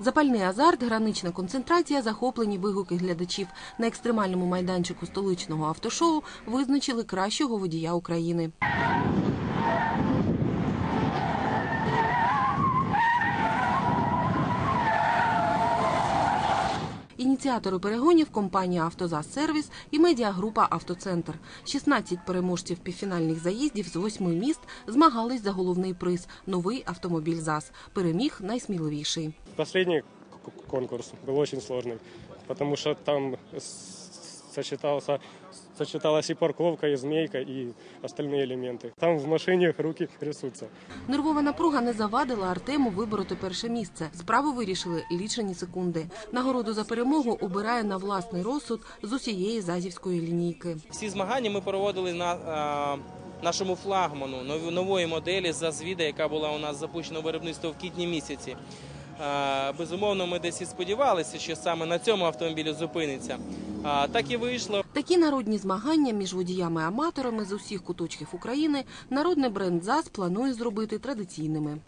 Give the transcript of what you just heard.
Запальний азарт, гранична концентрація, захоплені вигуки глядачів на екстремальному майданчику столичного автошоу визначили кращого водія України. Ініціатори перегонів компанія «Автозас Сервіс» і медіагрупа «Автоцентр». 16 переможців півфінальних заїздів з восьми міст змагались за головний приз – новий автомобіль ЗАЗ. Переміг найсміливіший. Останній конкурс був дуже сложный, тому що там сочетался, сочеталась и парковка, и змейка, и остальные элементы. Там в машине руки трясутся. Нервова напруга не завадила Артему вибороти перше місце. Справу вирішили лічені секунди. Нагороду за перемогу обирає на власний розсуд з усієї зазівської лінійки. Всі змагання ми проводили на е, нашому флагману нов- нової моделі Зазвіда, яка була у нас запущена у виробництво в квітні місяці. Е, Безумовно, ми десь і сподівалися, що саме на цьому автомобілі зупиниться. А, Так і вийшло. Такі народні змагання між водіями-аматорами з усіх куточків України народний бренд ЗАЗ планує зробити традиційними.